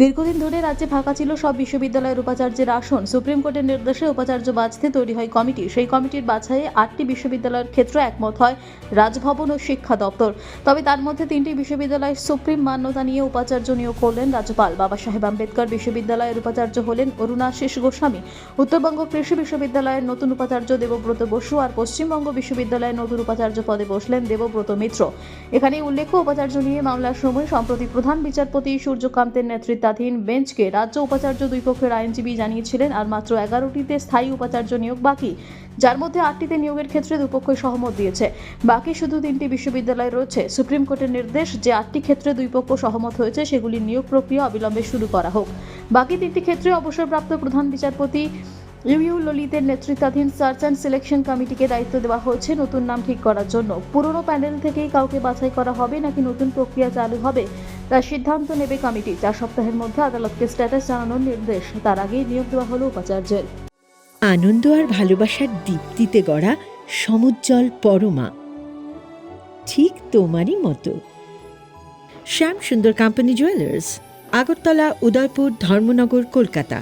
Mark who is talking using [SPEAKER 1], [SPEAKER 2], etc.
[SPEAKER 1] দীর্ঘদিন ধরে রাজ্যে ফাঁকা ছিল সব বিশ্ববিদ্যালয়ের উপাচার্যের আসন। সুপ্রিম কোর্টের নির্দেশে উপাচার্য বাছতে তৈরি হয় কমিটি। সেই কমিটির বাছাইয়ে আটটি বিশ্ববিদ্যালয়ের ক্ষেত্রে একমত হয় রাজভবন ও শিক্ষা দপ্তর। তবে তার মধ্যে তিনটি বিশ্ববিদ্যালয়ের সুপ্রিম মান্যতা নিয়ে উপাচার্য নিয়োগ করলেন রাজ্যপাল বাবা সাহেব আম্বেদকর, বিশ্ববিদ্যালয়ের উপাচার্য হলেন অরুণাশিস গোস্বামী। উত্তরবঙ্গ কৃষি বিশ্ববিদ্যালয়ের নতুন উপাচার্য দেবব্রত বসু আর পশ্চিমবঙ্গ বিশ্ববিদ্যালয়ের নতুন উপাচার্য পদে বসলেন দেবব্রত মিত্র। এখানে উল্লেখ্য, উপাচার্য নিয়ে মামলার সময় সম্প্রতি প্রধান বিচারপতি সূর্যকান্তের নেতৃত্বাধীন বেঞ্চকে রাজ্য উপাচার্য দুই পক্ষের আইনজীবী জানিয়েছিলেন, আর মাত্র এগারোটিতে স্থায়ী উপাচার্য নিয়োগ বাকি। যার মধ্যে আটটিতে নিয়োগের ক্ষেত্রে দুপক্ষই সহমত দিয়েছে। বাকি শুধু তিনটি বিশ্ববিদ্যালয় রয়েছে। সুপ্রিম কোর্টের নির্দেশ যে আটটি ক্ষেত্রে দুই পক্ষ সহমত হয়েছে, সেগুলির নিয়োগ প্রক্রিয়া অবিলম্বে শুরু করা হোক। বাকি তিনটি ক্ষেত্রে অবসরপ্রাপ্ত প্রধান বিচারপতি ইউ ললিতের নেতৃত্বাধীন সার্চ অ্যান্ড সিলেকশন কমিটিকে দায়িত্ব দেওয়া হয়েছে নতুন নাম ঠিক করার জন্য। পুরনো প্যানেল থেকেই কাউকে বাছাই করা হবে নাকি নতুন প্রক্রিয়া চালু হবে তার সিদ্ধান্ত নেবে কমিটি। চার সপ্তাহের মধ্যে আদালতকে স্ট্যাটাস জানানোর নির্দেশ। তার আগে নিয়োগ দেওয়া হলো উপাচার্যের।
[SPEAKER 2] আনন্দ আর ভালোবাসার দীপ্তিতে গড়া সমুজ্জ্বল পরমা। ঠিক তোমারই মতো। Shyam Sundar company jewellers Agartala, Udaipur, Dharmanagar, Kolkata.